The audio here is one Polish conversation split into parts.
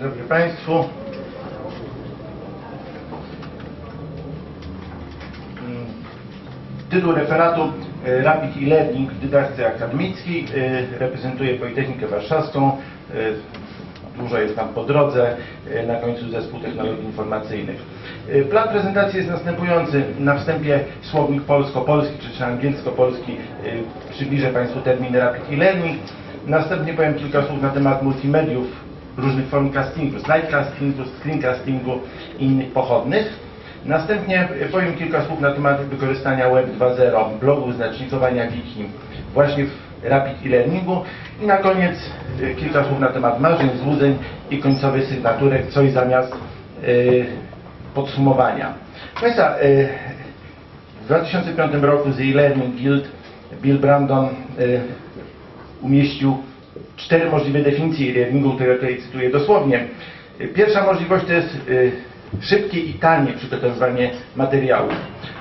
dobry Państwu. Mm, Tytuł referatu e, Rapid e-Learning w dydaktyce akademickiej e, reprezentuje Politechnikę Warszawską. E, Dużo jest tam po drodze, na końcu Zespół Technologii Informacyjnych. Plan prezentacji jest następujący. Na wstępie słownik polsko-polski czy, angielsko-polski przybliżę Państwu termin Rapid e-Learning. Następnie powiem kilka słów na temat multimediów, różnych form castingu, slidecastingu, screencastingu i innych pochodnych. Następnie powiem kilka słów na temat wykorzystania Web 2.0, blogu, znacznikowania wiki właśnie w Rapid e-learningu i na koniec y, kilka słów na temat marzeń, złudzeń i końcowej sygnatury, coś zamiast y, podsumowania. Państwa, y, w 2005 roku z e-learning guild Bill Brandon y, umieścił cztery możliwe definicje e-learningu, które tutaj cytuję dosłownie. Pierwsza możliwość to jest y, szybkie i tanie przygotowywanie materiałów.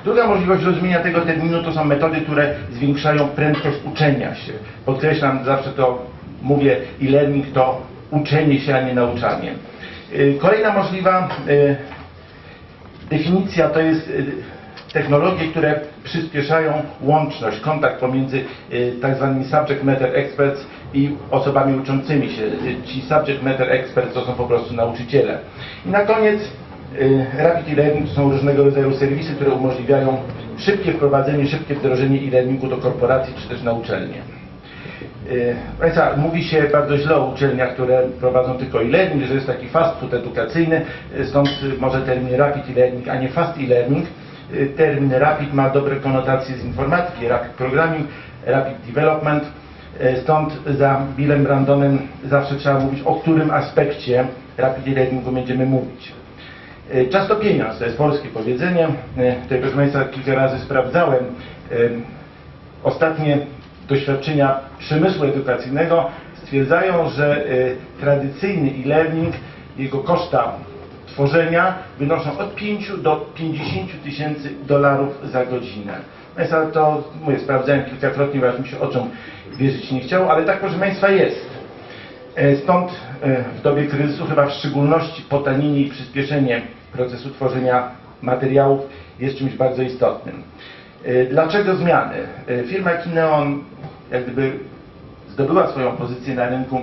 Druga możliwość rozumienia tego terminu to są metody, które zwiększają prędkość uczenia się. Podkreślam, zawsze to mówię, e-learning to uczenie się, a nie nauczanie. Y, Kolejna możliwa y, definicja to jest technologie, które przyspieszają łączność, kontakt pomiędzy tak zwanymi subject matter experts i osobami uczącymi się. Ci subject matter experts to są po prostu nauczyciele. I na koniec y, Rapid e-learning to są różnego rodzaju serwisy, które umożliwiają szybkie wprowadzenie, szybkie wdrożenie e-learningu do korporacji czy też na uczelnie. Y, Państwa, mówi się bardzo źle o uczelniach, które prowadzą tylko e-learning, że jest taki fast food edukacyjny, stąd może termin rapid e-learning, a nie fast e-learning. Y, Termin rapid ma dobre konotacje z informatyki, rapid programming, rapid development, stąd za Billem Brandonem zawsze trzeba mówić, o którym aspekcie rapid e-learningu będziemy mówić. Y, Czas to pieniądz, to jest polskie powiedzenie. Tutaj proszę Państwa kilka razy sprawdzałem. Y, Ostatnie doświadczenia przemysłu edukacyjnego stwierdzają, że tradycyjny e-learning, jego koszta tworzenia wynoszą od 5 do 50 tysięcy dolarów za godzinę. Państwa, to mówię, sprawdzałem kilkakrotnie, bo aż mi się oczom wierzyć nie chciało, ale tak proszę Państwa jest. E, Stąd e, w dobie kryzysu chyba w szczególności potanienie i przyspieszenie procesu tworzenia materiałów jest czymś bardzo istotnym. E, Dlaczego zmiany? Firma Kineon jak gdyby zdobyła swoją pozycję na rynku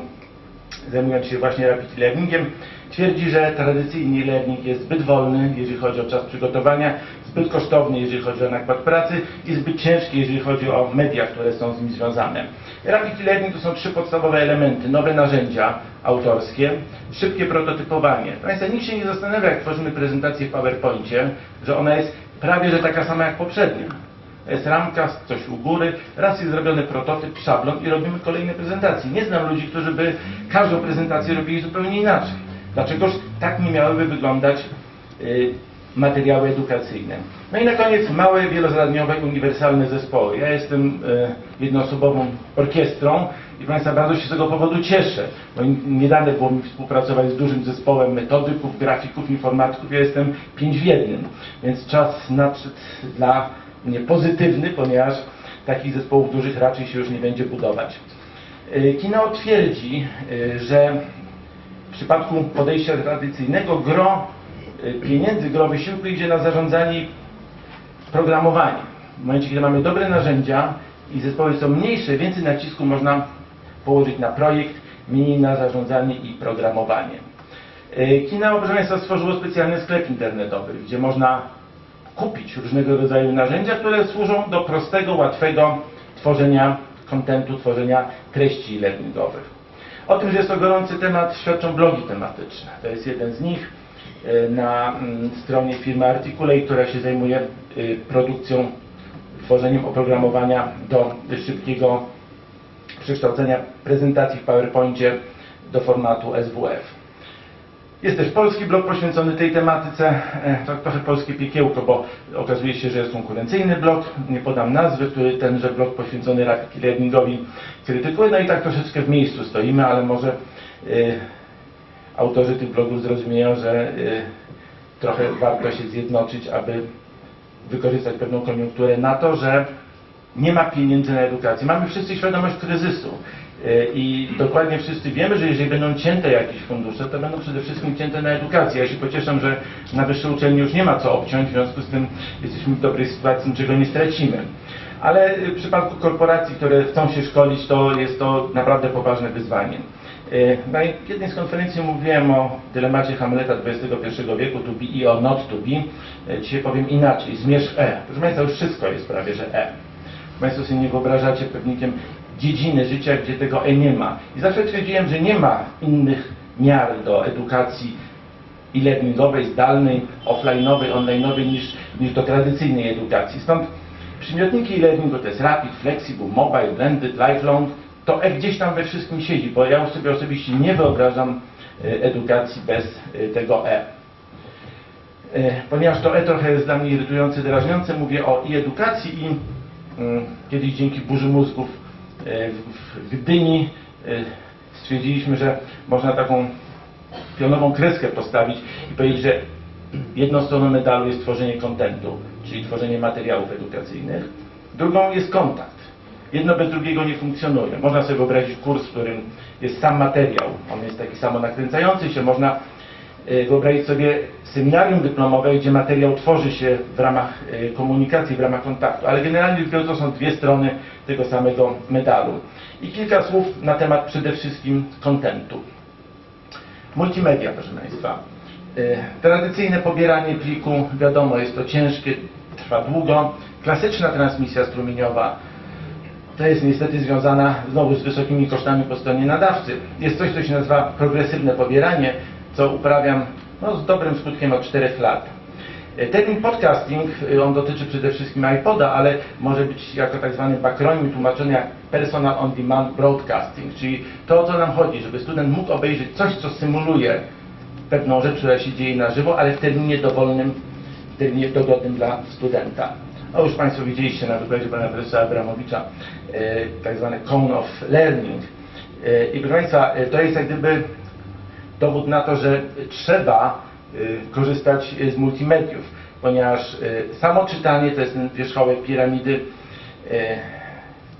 zajmując się właśnie rapid learningiem, twierdzi, że tradycyjny learning jest zbyt wolny, jeżeli chodzi o czas przygotowania, zbyt kosztowny, jeżeli chodzi o nakład pracy i zbyt ciężki, jeżeli chodzi o media, które są z nim związane. Rapid learning to są trzy podstawowe elementy. Nowe narzędzia autorskie, szybkie prototypowanie. Państwa, nikt się nie zastanawia, jak tworzymy prezentację w PowerPoincie, że ona jest prawie że taka sama jak poprzednia. Jest ramka, coś u góry, raz jest zrobiony prototyp, szablon i robimy kolejne prezentacje. Nie znam ludzi, którzy by każdą prezentację robili zupełnie inaczej. Dlaczegoż tak nie miałyby wyglądać y, materiały edukacyjne. No i na koniec małe, wielozadaniowe, uniwersalne zespoły. Ja jestem y, jednoosobową orkiestrą i Państwa bardzo się z tego powodu cieszę, bo nie dane było mi współpracować z dużym zespołem metodyków, grafików, informatyków. Ja jestem pięć w jednym, więc czas nadszedł dla mnie pozytywny, ponieważ takich zespołów dużych raczej się już nie będzie budować. Y, Kino twierdzi, że w przypadku podejścia tradycyjnego gro y, pieniędzy, gro wysiłku idzie na zarządzanie i programowanie. W momencie, kiedy mamy dobre narzędzia i zespoły są mniejsze, więcej nacisku można położyć na projekt, mniej na zarządzanie i programowanie. Y, Kino, proszę Państwa, stworzyło specjalny sklep internetowy, gdzie można kupić różnego rodzaju narzędzia, które służą do prostego, łatwego tworzenia kontentu, tworzenia treści learningowych. O tym, że jest to gorący temat, świadczą blogi tematyczne. To jest jeden z nich y, na mm, stronie firmy Articulate, która się zajmuje y, produkcją, tworzeniem oprogramowania do szybkiego przekształcenia prezentacji w PowerPoincie do formatu SWF. Jest też polski blog poświęcony tej tematyce, e, trochę polskie piekiełko, bo okazuje się, że jest konkurencyjny blog, nie podam nazwy, który tenże blog poświęcony rapid learningowi krytykuje, no i tak troszeczkę w miejscu stoimy, ale może y, autorzy tych blogów zrozumieją, że y, trochę warto się zjednoczyć, aby wykorzystać pewną koniunkturę na to, że nie ma pieniędzy na edukację. Mamy wszyscy świadomość kryzysu I dokładnie wszyscy wiemy, że jeżeli będą cięte jakieś fundusze, to będą przede wszystkim cięte na edukację. Ja się pocieszam, że na wyższe uczelnie już nie ma co obciąć, w związku z tym jesteśmy w dobrej sytuacji, niczego nie stracimy. Ale w przypadku korporacji, które chcą się szkolić, to jest to naprawdę poważne wyzwanie. E, Na jednej z konferencji mówiłem o dylemacie Hamleta XXI wieku, to be or not to be. E, Dzisiaj powiem inaczej, zmierz E. Proszę Państwa, już wszystko jest prawie, że E. Państwo sobie nie wyobrażacie pewnikiem dziedziny życia, gdzie tego E nie ma. I zawsze twierdziłem, że nie ma innych miar do edukacji e-learningowej, zdalnej, offline'owej, online'owej niż, niż do tradycyjnej edukacji. Stąd przymiotniki e-learningu to jest Rapid, Flexible, Mobile, Blended, Lifelong. To E gdzieś tam we wszystkim siedzi, bo ja sobie osobiście nie wyobrażam e, edukacji bez e, tego E. E, Ponieważ to E trochę jest dla mnie irytujące, drażniące, mówię o i edukacji i mm, kiedyś dzięki burzy mózgów w- Gdyni e, stwierdziliśmy, że można taką pionową kreskę postawić i powiedzieć, że jedną stroną medalu jest tworzenie kontentu, czyli tworzenie materiałów edukacyjnych, drugą jest kontakt. Jedno bez drugiego nie funkcjonuje. Można sobie wyobrazić kurs, w którym jest sam materiał, on jest taki samo nakręcający się, można wyobrazić sobie seminarium dyplomowe, gdzie materiał tworzy się w ramach e, komunikacji, w ramach kontaktu, ale generalnie to są dwie strony tego samego medalu. I kilka słów na temat przede wszystkim kontentu. Multimedia, proszę Państwa. E, Tradycyjne pobieranie pliku, wiadomo, jest to ciężkie, trwa długo. Klasyczna transmisja strumieniowa to jest niestety związana znowu z wysokimi kosztami po stronie nadawcy. Jest coś, co się nazywa progresywne pobieranie, co uprawiam no, z dobrym skutkiem od 4 lat. E, Termin podcasting, y, on dotyczy przede wszystkim iPoda, ale może być jako tak zwany bakronim tłumaczony jak personal on demand broadcasting, czyli to o co nam chodzi, żeby student mógł obejrzeć coś, co symuluje pewną rzecz, która się dzieje na żywo, ale w terminie dowolnym, w terminie dogodnym dla studenta. A już Państwo widzieliście na wykładzie pana profesora Abramowicza e, tak zwany cone of learning. E, I proszę Państwa, e, to jest jak gdyby dowód na to, że trzeba y, korzystać y, z multimediów, ponieważ y, samo czytanie to jest ten wierzchołek piramidy,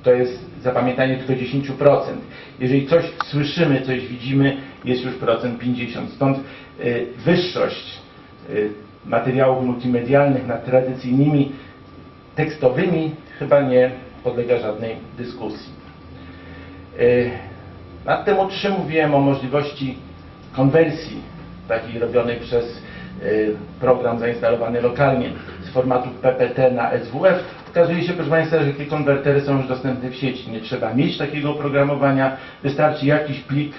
to jest zapamiętanie tylko 10%. Jeżeli coś słyszymy, coś widzimy, jest już procent 50. Stąd wyższość materiałów multimedialnych nad tradycyjnymi tekstowymi chyba nie podlega żadnej dyskusji. Lat temu trzy mówiłem o możliwości konwersji takiej robionej przez y, program zainstalowany lokalnie z formatu PPT na SWF. Okazuje się, proszę Państwa, że takie konwertery są już dostępne w sieci. Nie trzeba mieć takiego oprogramowania, wystarczy jakiś plik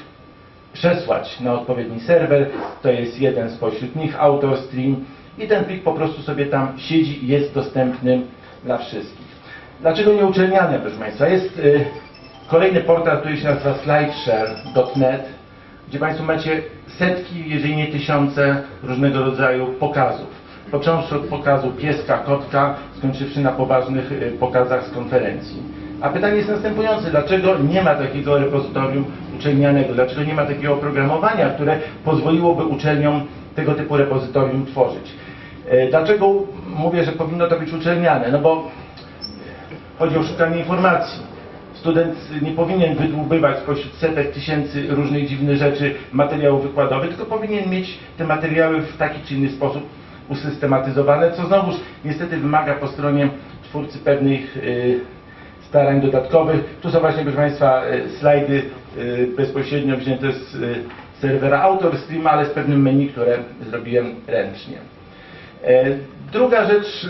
przesłać na odpowiedni serwer, to jest jeden spośród nich, AutoStream i ten plik po prostu sobie tam siedzi i jest dostępny dla wszystkich. Dlaczego nie uczelniane, proszę Państwa? Jest y, kolejny portal, który się nazywa slideshare.net, gdzie Państwo macie setki, jeżeli nie tysiące różnego rodzaju pokazów. Począwszy od pokazu pieska, kotka, skończywszy na poważnych y, pokazach z konferencji. A pytanie jest następujące, dlaczego nie ma takiego repozytorium uczelnianego, dlaczego nie ma takiego oprogramowania, które pozwoliłoby uczelniom tego typu repozytorium tworzyć. E, Dlaczego mówię, że powinno to być uczelniane? No bo chodzi o szukanie informacji. Student nie powinien wydłubywać spośród setek tysięcy różnych dziwnych rzeczy materiałów wykładowych, tylko powinien mieć te materiały w taki czy inny sposób usystematyzowane, co znowuż niestety wymaga po stronie twórcy pewnych y, starań dodatkowych. Tu są właśnie, proszę Państwa, y, slajdy y, bezpośrednio wzięte z serwera AutoStream, ale z pewnym menu, które zrobiłem ręcznie. E, Druga rzecz,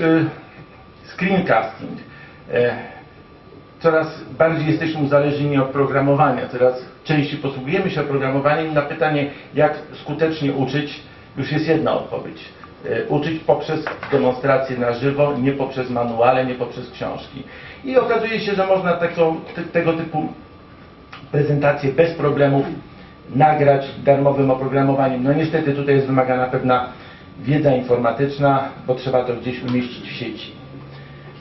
screencasting. Coraz bardziej jesteśmy uzależnieni od programowania, coraz częściej posługujemy się oprogramowaniem. Na pytanie, jak skutecznie uczyć, już jest jedna odpowiedź. E, Uczyć poprzez demonstrację na żywo, nie poprzez manuale, nie poprzez książki. I okazuje się, że można taką, te, tego typu prezentację bez problemów nagrać darmowym oprogramowaniem. No niestety tutaj jest wymagana pewna wiedza informatyczna, bo trzeba to gdzieś umieścić w sieci.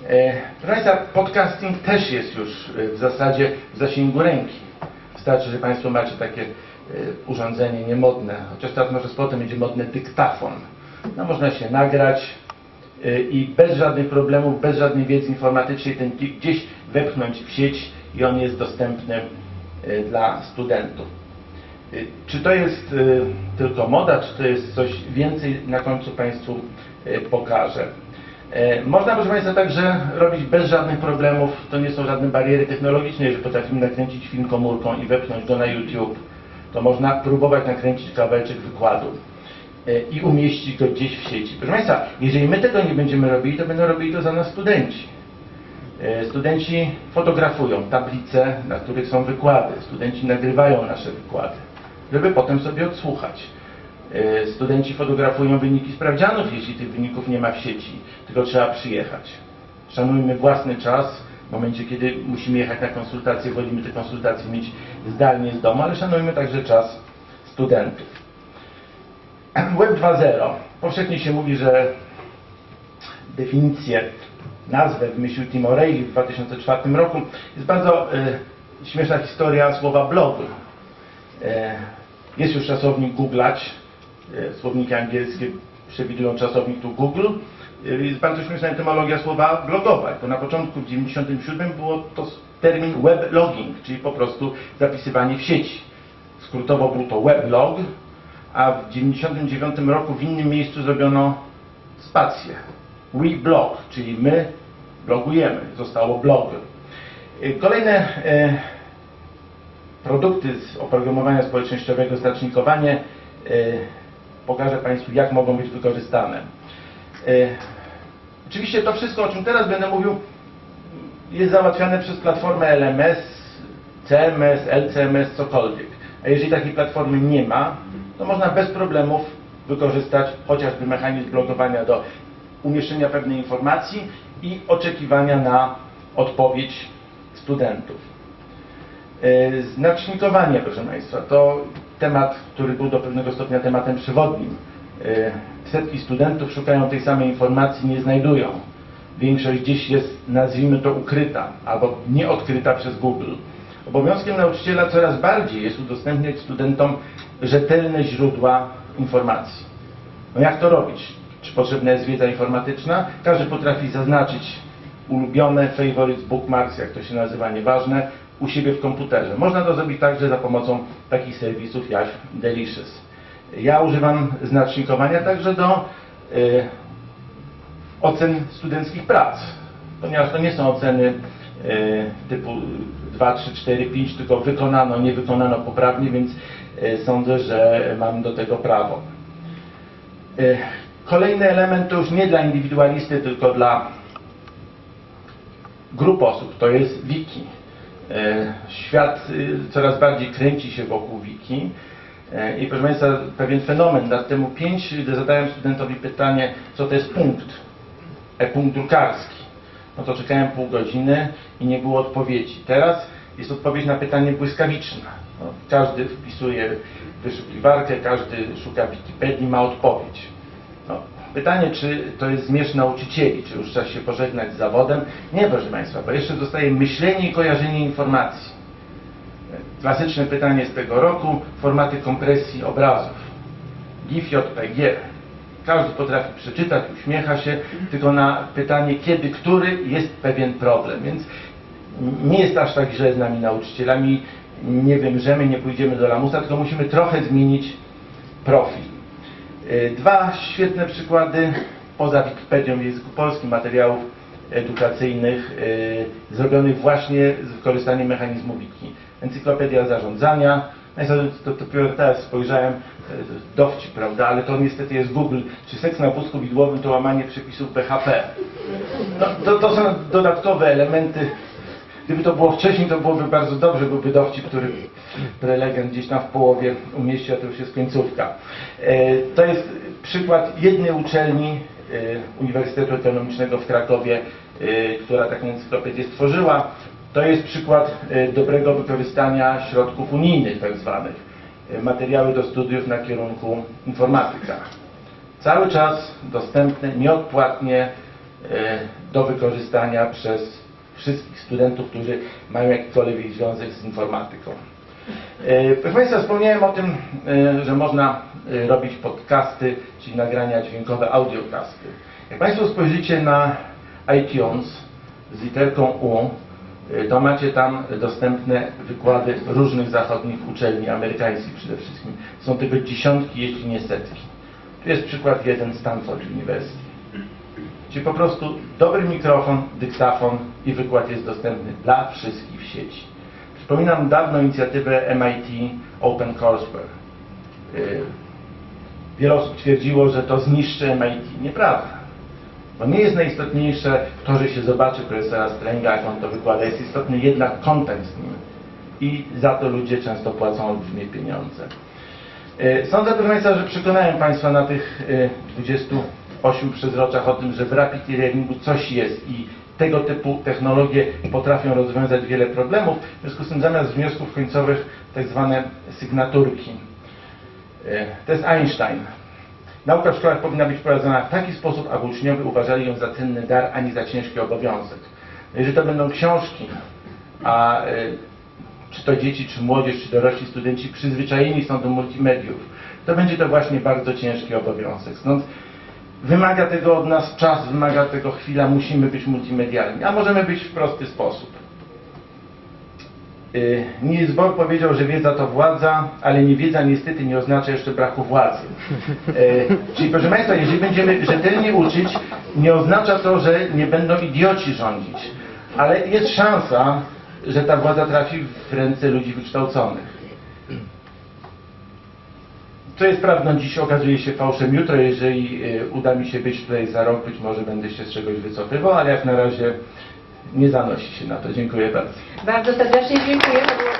E, Proszę Państwa, podcasting też jest już e, w zasadzie w zasięgu ręki. Wystarczy, że Państwo macie takie e, urządzenie niemodne, chociaż teraz może z potem będzie modny dyktafon. No można się nagrać i bez żadnych problemów, bez żadnej wiedzy informatycznej ten plik gdzieś wepchnąć w sieć i on jest dostępny dla studentów. Czy to jest tylko moda, czy to jest coś więcej, na końcu Państwu pokażę. E, Można, proszę Państwa, także robić bez żadnych problemów, to nie są żadne bariery technologiczne, jeżeli potrafimy nakręcić film komórką i wepchnąć go na YouTube, to można próbować nakręcić kawałeczek wykładu e, i umieścić go gdzieś w sieci. Proszę Państwa, jeżeli my tego nie będziemy robili, to będą robili to za nas studenci. E, Studenci fotografują tablice, na których są wykłady. Studenci nagrywają nasze wykłady, żeby potem sobie odsłuchać. E, Studenci fotografują wyniki sprawdzianów, jeśli tych wyników nie ma w sieci, tylko trzeba przyjechać. Szanujmy własny czas. W momencie, kiedy musimy jechać na konsultacje, wolimy te konsultacje mieć zdalnie z domu, ale szanujmy także czas studentów. Web 2.0. Powszechnie się mówi, że definicję, nazwę wymyślił Tim O'Reilly w 2004 roku. Jest bardzo e, śmieszna historia słowa blog. E, jest już czasownik googlać. E, słowniki angielskie przewidują czasownik tu Google. E, jest bardzo śmieszna etymologia słowa blogować, bo na początku w 97 było to termin weblogging, czyli po prostu zapisywanie w sieci. Skrótowo był to weblog, a w 99 roku w innym miejscu zrobiono spację. We blog, czyli my blogujemy. Zostało blog. Y, Kolejne e, produkty z oprogramowania społecznościowego, znacznikowanie, e, pokażę Państwu, jak mogą być wykorzystane. E, Oczywiście to wszystko, o czym teraz będę mówił, jest załatwiane przez platformę LMS, CMS, LCMS, cokolwiek. A jeżeli takiej platformy nie ma, to można bez problemów wykorzystać chociażby mechanizm blogowania do umieszczenia pewnej informacji i oczekiwania na odpowiedź studentów. E, Znacznikowanie, proszę Państwa, to temat, który był do pewnego stopnia tematem przewodnim. E, Setki studentów szukają tej samej informacji, nie znajdują. Większość gdzieś jest, nazwijmy to, ukryta albo nieodkryta przez Google. Obowiązkiem nauczyciela coraz bardziej jest udostępniać studentom rzetelne źródła informacji. No jak to robić? Czy potrzebna jest wiedza informatyczna? Każdy potrafi zaznaczyć ulubione, favorites, bookmarks, jak to się nazywa, nieważne, u siebie w komputerze. Można to zrobić także za pomocą takich serwisów jak Delicious. Ja używam znacznikowania także do y, ocen studenckich prac, ponieważ to nie są oceny y, typu 2, 3, 4, 5, tylko wykonano, nie wykonano poprawnie, więc y, sądzę, że mam do tego prawo. Y, Kolejny element to już nie dla indywidualisty, tylko dla grup osób, to jest wiki. E, Świat y, coraz bardziej kręci się wokół wiki E, i proszę Państwa, pewien fenomen. Lat temu pięć zadałem studentowi pytanie, co to jest punkt, e-punkt drukarski. No to czekałem pół godziny i nie było odpowiedzi. Teraz jest odpowiedź na pytanie błyskawiczna. No, każdy wpisuje wyszukiwarkę, każdy szuka Wikipedii, ma odpowiedź. Pytanie, czy to jest zmierzch nauczycieli, czy już czas się pożegnać z zawodem? Nie, proszę Państwa, bo jeszcze zostaje myślenie i kojarzenie informacji. Klasyczne pytanie z tego roku, formaty kompresji obrazów. GIF, JPG. Każdy potrafi przeczytać, uśmiecha się, tylko na pytanie kiedy, który jest pewien problem. Więc nie jest aż tak źle z nami nauczycielami, nie wymrzemy, nie pójdziemy do lamusa, tylko musimy trochę zmienić profil. Y, Dwa świetne przykłady poza Wikipedią w języku polskim materiałów edukacyjnych y, zrobionych właśnie z wykorzystaniem mechanizmu wiki. Encyklopedia zarządzania. To, to dopiero teraz spojrzałem, y, dowcip, prawda, ale to niestety jest Google. Czy seks na wózku widłowym to łamanie przepisów BHP? No, to, to są dodatkowe elementy. Gdyby to było wcześniej, to byłoby bardzo dobrze, byłby dowcip, który prelegent gdzieś tam w połowie umieści, a to już jest końcówka. E, To jest przykład jednej uczelni e, Uniwersytetu Ekonomicznego w Krakowie, e, która taką encyklopedię stworzyła. To jest przykład dobrego wykorzystania środków unijnych, tak zwanych. Materiały do studiów na kierunku informatyka. Cały czas dostępne, nieodpłatnie do wykorzystania przez wszystkich studentów, którzy mają jakikolwiek związek z informatyką. E, Proszę Państwa, wspomniałem o tym, e, że można e, robić podcasty, czyli nagrania dźwiękowe, audiocasty. Jak Państwo spojrzycie na iTunes z literką U, to macie tam dostępne wykłady różnych zachodnich uczelni, amerykańskich przede wszystkim. Są tego dziesiątki, jeśli nie setki. Tu jest przykład jeden Stanford University. Czyli po prostu dobry mikrofon, dyktafon i wykład jest dostępny dla wszystkich w sieci. Przypominam dawno inicjatywę MIT Open Courseware. Y, wiele osób twierdziło, że to zniszczy MIT. Nieprawda. Bo nie jest najistotniejsze to, że się zobaczy profesora Strenga, jak on to wykłada. Jest istotny jednak kontent z nim. I za to ludzie często płacą olbrzymie pieniądze. Sądzę, proszę Państwa, że przekonałem Państwa na tych y, 20 osił przezroczach o tym, że w rapid learningu coś jest i tego typu technologie potrafią rozwiązać wiele problemów. W związku z tym zamiast wniosków końcowych tak zwane sygnaturki. E, to jest Einstein. Nauka w szkołach powinna być prowadzona w taki sposób, aby uczniowie uważali ją za cenny dar, a nie za ciężki obowiązek. No jeżeli to będą książki, a e, czy to dzieci, czy młodzież, czy dorośli studenci przyzwyczajeni są do multimediów, to będzie to właśnie bardzo ciężki obowiązek. Stąd wymaga tego od nas czas, wymaga tego chwila, musimy być multimedialni, a możemy być w prosty sposób. Y, Niels Bohr powiedział, że wiedza to władza, ale niewiedza niestety nie oznacza jeszcze braku władzy. Y, Czyli proszę Państwa, jeżeli będziemy rzetelnie uczyć, nie oznacza to, że nie będą idioci rządzić, ale jest szansa, że ta władza trafi w ręce ludzi wykształconych. Co jest prawdą dziś okazuje się fałszem jutro, jeżeli y, uda mi się być tutaj za rok, być może będę się z czegoś wycofywał, ale jak na razie nie zanosi się na to. Dziękuję bardzo. Bardzo serdecznie dziękuję.